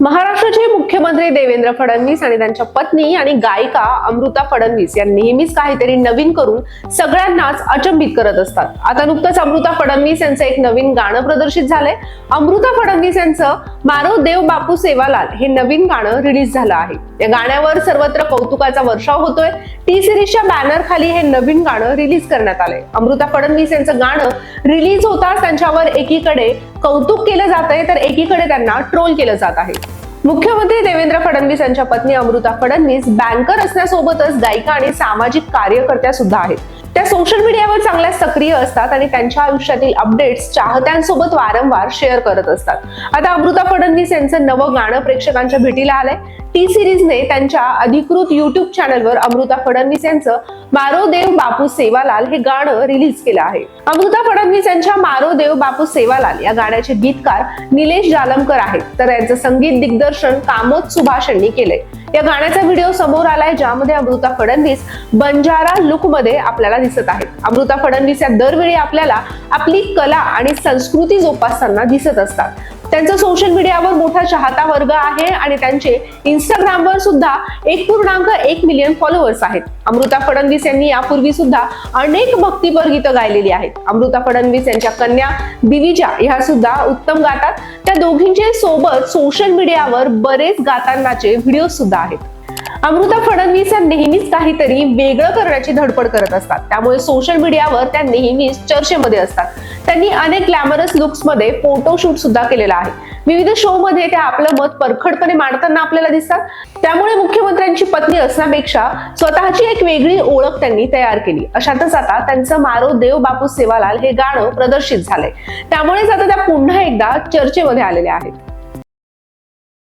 महाराष्ट्राचे मुख्यमंत्री देवेंद्र फडणवीस आणि त्यांच्या पत्नी आणि गायिका अमृता फडणवीस या नेहमीच काहीतरी नवीन करून सगळ्यांनाच अचंबित करत असतात. आता नुकतंच अमृता फडणवीस यांचं एक नवीन गाणं प्रदर्शित झालंय. अमृता फडणवीस यांचं मानव देव बापू सेवालाल हे नवीन गाणं रिलीज झालं आहे. या गाण्यावर सर्वत्र कौतुकाचा वर्षाव होतोय. टी सिरीजच्या बॅनर खाली हे नवीन गाणं रिलीज करण्यात आलंय. अमृता फडणवीस यांचं गाणं रिलीज होताच त्यांच्यावर एकीकडे कौतुक केलं जात आहे तर एकीकडे त्यांना ट्रोल केलं जात आहे. मुख्यमंत्री देवेंद्र फडणवीस यांच्या पत्नी अमृता फडणवीस बँकर असण्यासोबतच गायिका आणि सामाजिक कार्यकर्त्या सुद्धा आहेत. त्या सोशल मीडियावर चांगल्या सक्रिय असतात आणि त्यांच्या आयुष्यातील अपडेट्स चाहत्यांसोबत वारंवार शेअर करत असतात. आता अमृता फडणवीस यांचं नवं गाणं प्रेक्षकांच्या भेटीला आलंय. टी सिरीजने त्यांच्या अधिकृत युट्यूब चॅनलवर अमृता फडणवीस यांचं मारो देव बापू सेवालाल हे गाणं रिलीज केलं आहे. अमृता फडणवीस यांच्या मारो देव बापू सेवालाल या गाण्याचे गीतकार निलेश जालमकर आहेत. तर यांचं संगीत दिग्दर्शन कामोद सुभाष यांनी केलंय. या गाण्याचा व्हिडिओ समोर आलाय ज्यामध्ये अमृता फडणवीस बंजारा लुकमध्ये आपल्याला दिसत आहेत. अमृता फडणवीस या दरवेळी आपल्याला आपली कला आणि संस्कृती जोपासताना दिसत असतात. त्यांचा सोशल मीडियावर मोठा चाहता वर्ग आहे आणि त्यांचे इंस्टाग्रामवर सुद्धा एक पूर्णांक एक मिलियन फॉलोअर्स आहेत. अमृता फडणवीस यांनी यापूर्वी सुद्धा अनेक भक्तीपर गीतं गायलेली आहेत. अमृता फडणवीस यांच्या कन्या दिविजा ह्या सुद्धा उत्तम गातात. त्या दोघींचे सोबत सोशल मीडियावर बरेच गातानाचे व्हिडिओ सुद्धा आहेत. अमृता फडणवीस या नेहमीच काहीतरी वेगळं करण्याची धडपड करत असतात. त्यामुळे सोशल मीडियावर त्या नेहमीच चर्चेमध्ये असतात. त्यांनी अनेक ग्लॅमरस लुक्समध्ये फोटोशूट सुद्धा केलेला आहे. विविध शो मध्ये त्या आपलं मत परखडपणे मांडताना आपल्याला दिसतात. त्यामुळे मुख्यमंत्र्यांची पत्नी असण्यापेक्षा स्वतःची एक वेगळी ओळख त्यांनी तयार केली. अशातच आता त्यांचं मारो देव बापू सेवालाल हे गाणं प्रदर्शित झालंय. त्यामुळेच आता त्या पुन्हा एकदा चर्चेमध्ये आलेल्या आहेत.